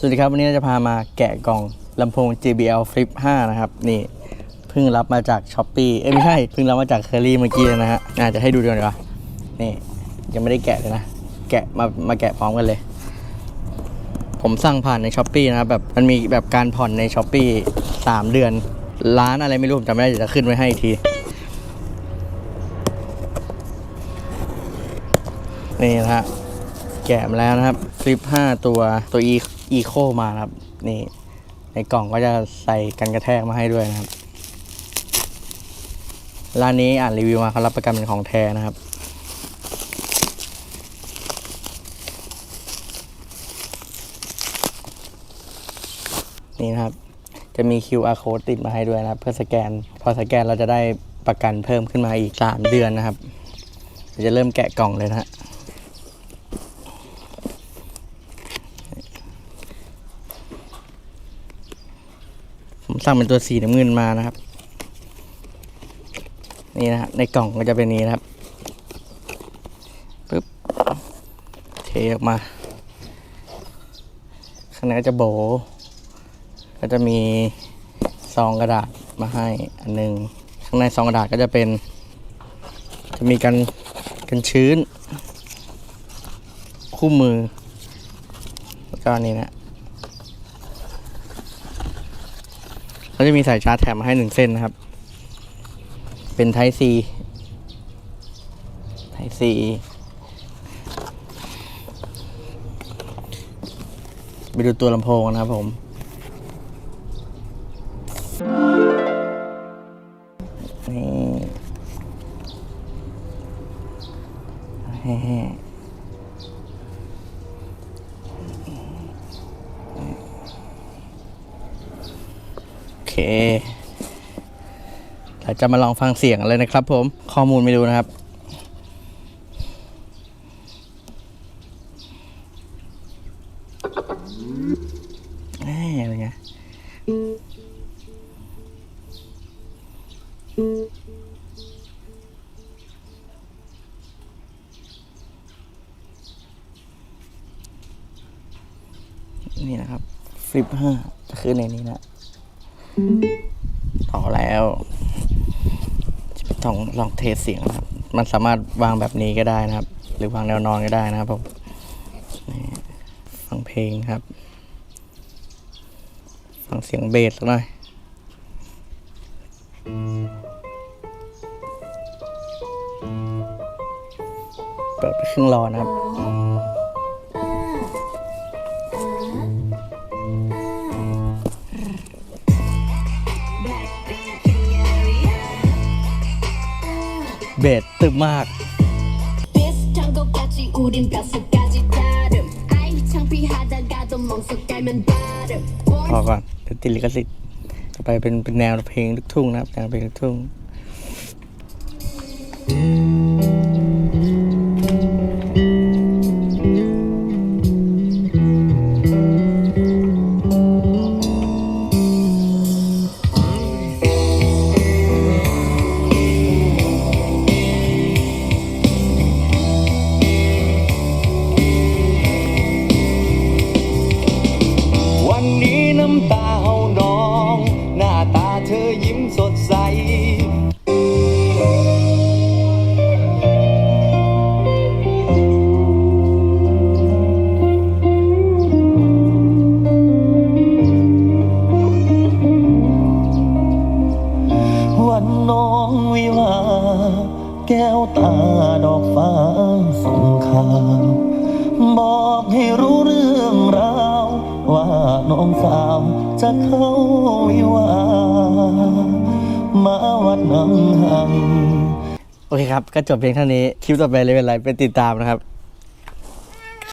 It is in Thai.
สวัสดีครับวันนี้เราจะพามาแกะกล่องลำโพง JBL Flip 5 นะครับ นี่เพิ่งรับมาจาก s h อ p e e เอ้ยไม่ใช่เพิ่งรับมาจากเคอรี่เมื่อกี้นะฮะอาจจะให้ดูดีกว่านี่ยังไม่ได้แกะเลยนะ แกะมามาแกะพร้อมกันเลย ผมสั่งผ่านใน s h อ p e e นะครับแบบมันมีแบบการผ่อนใน s h อ p e e สามเดือน ร้านอะไรไม่รู้ผมจำไม่ได้เดี๋ยวจะขึ้นไว้ให้อีกที นี่นะฮะแกะมาแล้วนะครับฟลิป5ตัวตัว e eco มาครับ นี่ในกล่องก็จะใส่กันกระแทกมาให้ด้วยนะครับ ร้านนี้อ่านรีวิวมาเขารับประกันเป็นของแท้นะครับ นี่นะครับ จะมี QR code ติดมาให้ด้วยนะครับ เพื่อสแกน พอสแกนเราจะได้ประกันเพิ่มขึ้นมาอีก 3 เดือนนะครับ จะเริ่มแกะกล่องเลยนะฮะ สั่งเป็นตัวสีน้ำเงินมานะครับ นี่นะฮะในกล่องก็จะเป็นนี้นะครับปึ๊บเทออกมา ข้างในก็จะโบ ก็จะมีซองกระดาษมาให้อันหนึ่งข้างในซองกระดาษก็จะเป็น จะมีกันกันชื้น คู่มือแล้วก็อันนี้นะ เขาจะมีสายชาร์จแถมมาให้หนึ่งเส้นนะครับ เป็น Type C Type C ไปดูตัวลำโพงนะครับผม นี่แฮ่ๆโอ เคเราจะมาลองฟังเสียงเลยนะครับ ผม ข้อมูลไม่รู้นะครับอะไรเงี้ยนี่นะครับฟลิปห้าจะขึ้นในนี้นะ ต่อแล้วต้องลองเทสเสียงนะครับ มันสามารถวางแบบนี้ก็ได้นะครับ หรือวางแนวนอนก็ได้นะครับผมฟังเพลงครับ ฟังเสียงเบสสักหน่อยเปิดไปครึ่งรอนะครับ เบสตึมมาก พอก่อนติลิกสิทธิ์ตไปเป็นเป็นแนวเพลงลูกทุ่งนะครับแนวเพลงลูกทุ่ง ตาเฮาน้อง หน้าตาเธอยิ้มสดใสวันน้องวิวา แก้วตาดอกฟ้าส่งข่าวบอกให้รู้เรื่องราว ว่าน้องสาว จะเข้าวิวามาวัดหนังหัง โอเคครับ ก็จบเพียงเท่านี้ คลิปต่อไปเลยเป็นไรไปติดตามนะครับ